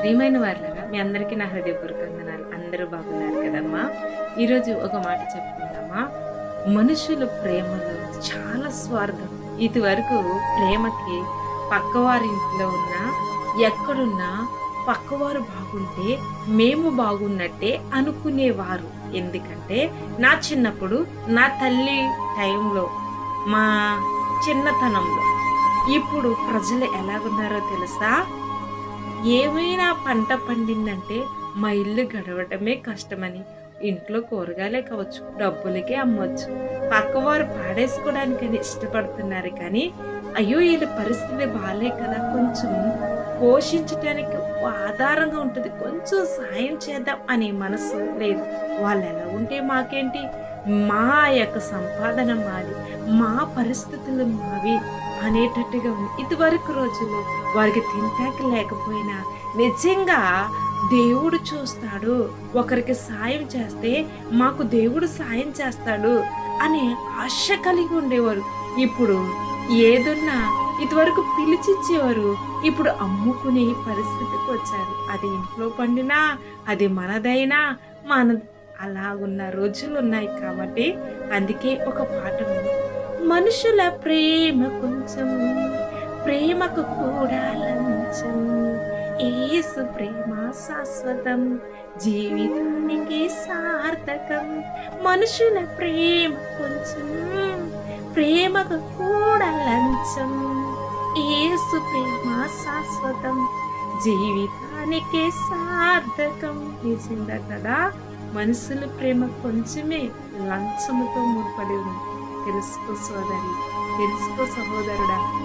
ప్రియమైన వారులారా మీ అందరికీ నా హృదయపూర్వక వందనాలు అందరూ బాగున్నారు కదమ్మా. ఈరోజు ఒక మాట చెప్పుకుందామా? మనుషుల ప్రేమలో చాలా స్వార్థం. ఇది వరకు ప్రేమకి పక్కవారింట్లో ఉన్నా ఎక్కడున్నా పక్కవారు బాగుంటే మేము బాగున్నట్టే అనుకునేవారు. ఎందుకంటే నా చిన్నప్పుడు నా తల్లి టైంలో మా చిన్నతనంలో. ఇప్పుడు ప్రజలు ఎలాగున్నారో తెలుసా? ఏమైనా పంట పండిందంటే మా ఇల్లు గడవటమే కష్టమని ఇంట్లో కూరగాయలే కావచ్చు డబ్బులకే అమ్మవచ్చు పక్కవారు పాడేసుకోవడానికని ఇష్టపడుతున్నారు కానీ అయ్యో వీళ్ళ పరిస్థితి బాగాలే కదా కొంచెం పోషించడానికి ఆధారంగా ఉంటుంది. కొంచెం సాయం చేద్దాం అనే మనసు లేదు. వాళ్ళు ఎలా ఉంటే మాకేంటి? మా యొక్క సంపాదన మాది మా పరిస్థితులు మావి అనేటట్టుగా ఉంది. ఇదివరకు రోజుల్లో వారికి తింటాక లేకపోయినా నిజంగా దేవుడు చూస్తాడు ఒకరికి సాయం చేస్తే మాకు దేవుడు సాయం చేస్తాడు అనే ఆశ కలిగి ఉండేవారు. ఇప్పుడు ఏదున్నా ఇదివరకు పిలిచిచ్చేవారు ఇప్పుడు అమ్ముకునే పరిస్థితికి వచ్చారు. అది ఇంట్లో పండినా అది మనదైనా మన అలాగున్న రోజులు ఉన్నాయి కాబట్టి అందుకే ఒక పాట మనుషుల ప్రేమ కొంచెం ప్రేమకు కూడా లంచం. ఏసు ప్రేమ శాశ్వతం జీవితానికి సార్థకం. మనుషుల ప్రేమ కొంచెం ప్రేమకు కూడా లంచం. ఏసు ప్రేమ శాశ్వతం జీవితానికి సార్థకం. నిజంగా కదా? మనుషుల ప్రేమ కొంచెమే లంచముతో ముడిపడి ఉంది. తెలుసుకో సోదరి తెలుసుకో సహోదరుడా.